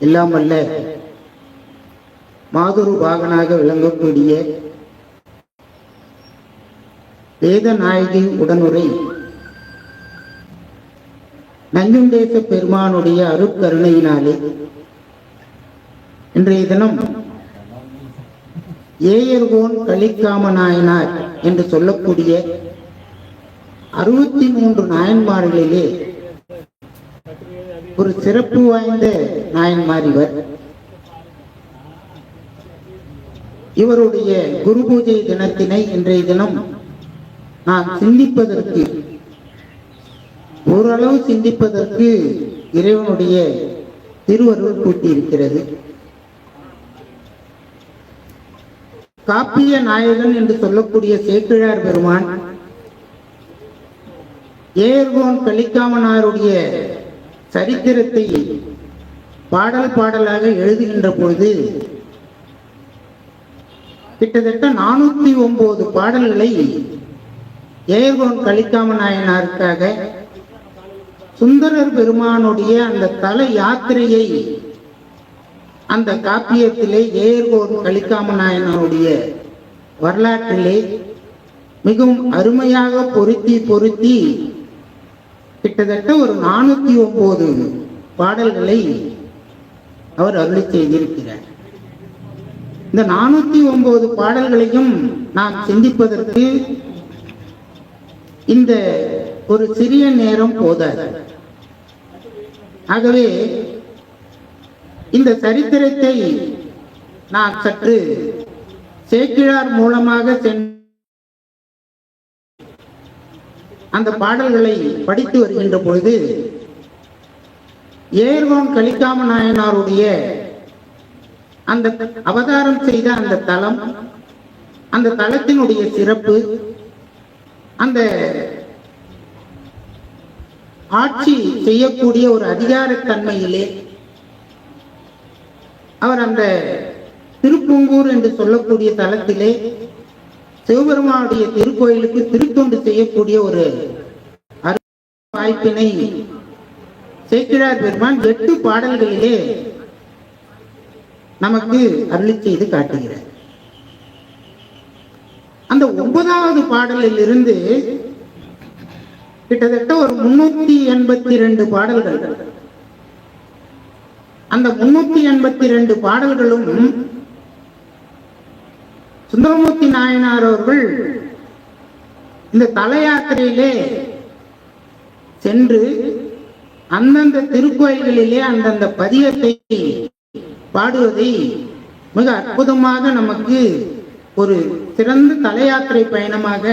எல்லாம் அல்ல மாதுரு பாகனாக விளங்கக்கூடிய வேதநாயகி உடனுரை. நஞ்சுண்டேச பெருமானுடைய அருட்கருணையினாலே இன்றைய தினம் ஏயர்கோன் கலிக்காம நாயனார் என்று சொல்லக்கூடிய அறுபத்தி மூன்று நாயன்மார்களிலே ஒரு சிறப்பு வாய்ந்த நாயன்மார் இவர் இவருடைய குரு பூஜை தினத்தினை இன்றைய தினம் நான் சிந்திப்பதற்கு ஓரளவு சிந்திப்பதற்கு இறைவனுடைய திருவருள் கூட்டியிருக்கிறது காப்பிய நாயகன் என்று சொல்லக்கூடிய சேக்கிழார் பெருமான் ஏர்கோன் கலிக்காமனாருடைய சரித்திரத்தை பாடல் பாடலாக எழுதுகின்ற பொழுது கிட்டத்தட்ட நானூத்தி ஒன்பது பாடல்களை ஏர்கோன் கலிக்காம நாயனாருக்காக சுந்தரர் பெருமானுடைய அந்த தல யாத்திரையை அந்த காப்பியத்திலே ஏர்கோன் கலிக்காம நாயனாருடைய வரலாற்றிலே மிகவும் அருமையாக பொருத்தி பொருத்தி கிட்டத்தட்ட ஒரு நானூத்தி ஒன்பது பாடல்களை அவர் அருளி செய்திருக்கிறார். இந்த நானூத்தி ஒன்பது பாடல்களையும் நாம் சிந்திப்பதற்கு இந்த ஒரு சிறிய நேரம் போதாது. ஆகவே இந்த சரித்திரத்தை நான் சற்று சேக்கிழார் மூலமாக சென்று அந்த பாடல்களை படித்து வருகின்ற பொழுது ஏர்வான் கலிக்காம நாயனாருடைய அந்த அவதாரம் செய்த அந்த தலம் அந்த தலத்தினுடைய சிறப்பு அந்த ஆட்சி செய்யக்கூடிய ஒரு அதிகாரத்தன்மையிலே அவர் அந்த திருப்பூங்கூர் என்று சொல்லக்கூடிய தலத்திலே சிவபெருமானுடைய திருக்கோயிலுக்கு திருத்தொண்டு செய்யக்கூடிய ஒரு வாய்ப்பினை சேக்கிழார் பெருமான். எட்டு பாடல்களிலே நமக்கு அருளி செய்து காட்டுகிறார். அந்த ஒன்பதாவது பாடலில் இருந்து கிட்டத்தட்ட ஒரு முன்னூத்தி எண்பத்தி ரெண்டு பாடல்கள். அந்த முன்னூத்தி எண்பத்தி ரெண்டு பாடல்களும் சுந்தரமூர்த்தி நாயனார் அவர்கள் இந்த தல யாத்திரையிலே சென்று அந்தந்த திருக்கோயில்களிலே அந்தந்த பதியத்தை பாடுவதை மிக அற்புதமாக நமக்கு ஒரு சிறந்த தலையாத்திரை பயணமாக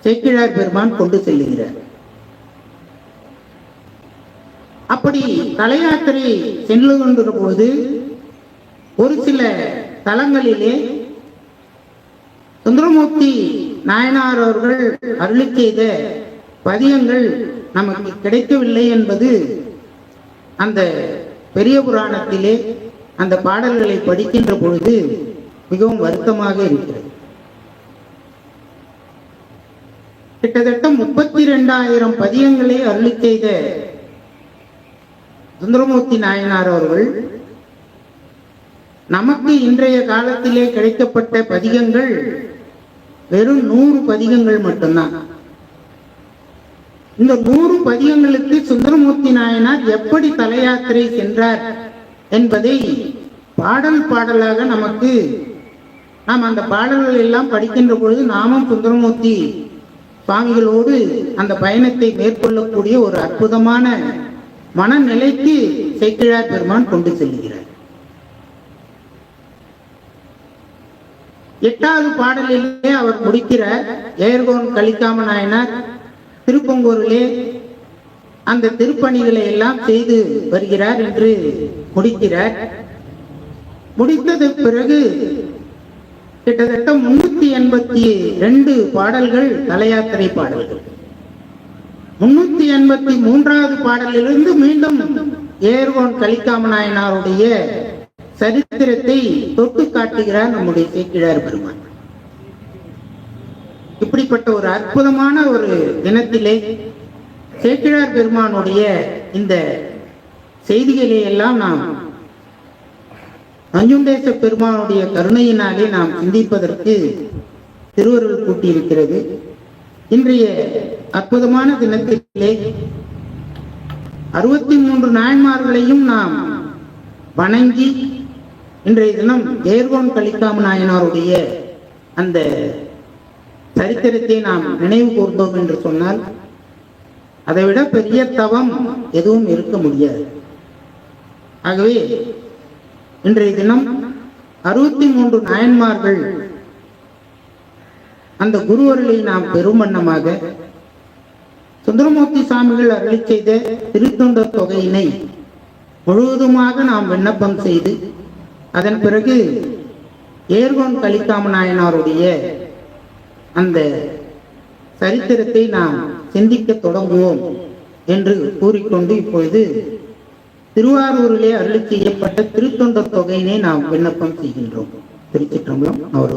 சேக்கிழார் பெருமான் கொண்டு செல்லுகிறார். அப்படி தலையாத்திரை சென்று கொண்டிருந்த போது ஒரு சில தலங்களிலே சுந்தரமூர்த்தி நாயனார் அவர்கள் அருளி செய்த பதியங்கள் நமக்கு கிடைக்கவில்லை என்பது அந்த பெரிய புராணத்திலே அந்த பாடல்களை படிக்கின்ற பொழுது மிகவும் வருத்தமாக இருக்கிறது. கிட்டத்தட்ட முப்பத்தி ரெண்டாயிரம் பதியங்களை அருளி செய்த சுந்தரமூர்த்தி நாயனார் அவர்கள் நமக்கு இன்றைய காலத்திலே கிடைக்கப்பட்ட பதிகங்கள் வெறும் நூறு பதிகங்கள் மட்டும்தான். இந்த நூறு பதியங்களுக்கு சுந்தரமூர்த்தி நாயனார் எப்படி தலையாத்திரை சென்றார் என்பதை பாடல் பாடலாக நமக்கு நாம் அந்த பாடல்கள் எல்லாம் படிக்கின்ற பொழுது நாமும் சுந்தரமூர்த்தி சுவாமிகளோடு அந்த பயணத்தை மேற்கொள்ளக்கூடிய ஒரு அற்புதமான மனநிலைக்கு சேக்கிழார் பெருமான் கொண்டு செல்கிறார். எட்டாவது பாடலிலே அவர் முடிக்கிறார் ஏர்கோன் கலிக்காம நாயனார் திருப்பங்கூரிலே அந்த திருப்பணிகளை எல்லாம் செய்து வருகிறார் என்று முடிக்கிறார். முடித்தது பிறகு கிட்டத்தட்ட முன்னூத்தி எண்பத்தி ரெண்டு பாடல்கள் தலையாத்திரை பாடல்கள். முன்னூத்தி எண்பத்தி மூன்றாவது பாடலிலிருந்து மீண்டும் ஏர்கோன் கலிக்காம நாயனாருடைய சரித்திரத்தை தொட்டு காட்டுகிறார் நம்முடைய சேக்கிழார் பெருமான். இப்படிப்பட்ட ஒரு அற்புதமான ஒரு தினத்திலே சேக்கிழார் பெருமானுடைய இந்த செய்திகளை எல்லாம் நாம் நஞ்சுண்டேச பெருமானுடைய கருணையினாலே நாம் சிந்திப்பதற்கு திருவருள் கூட்டியிருக்கிறது. இன்றைய அற்புதமான தினத்திலே அறுபத்தி மூன்று நாயன்மார்களையும் நாம் வணங்கி இன்றைய தினம் ஏர்கோன் கலிக்காம நாயனாருடைய அந்த சரித்திரத்தை நாம் நினைவு கூர்ந்தோம் என்று சொன்னால் அதைவிட பெரிய தவம் எதுவும் இருக்க முடியாது. ஆகவே இன்றைய தினம் அறுபத்தி மூன்று நாயன்மார்கள் அந்த குருவர்களை நாம் பெரும் வண்ணமாக சுந்தரமூர்த்தி சாமிகள் அருளி செய்த திருத்தொண்ட தொகையினை முழுவதுமாக நாம் விண்ணப்பம் செய்து அதன் பிறகு ஏர்கோன் கலிக்காம நாயனாருடைய அந்த சரித்திரத்தை நாம் சிந்திக்க தொடங்குவோம் என்று கூறிக்கொண்டு இப்பொழுது திருவாரூரிலே அருளி செய்யப்பட்ட திருத்தொண்டர் தொகையினை நாம் விண்ணப்பம் செய்கின்றோம். திருச்சிற்றம்பலம் அவர்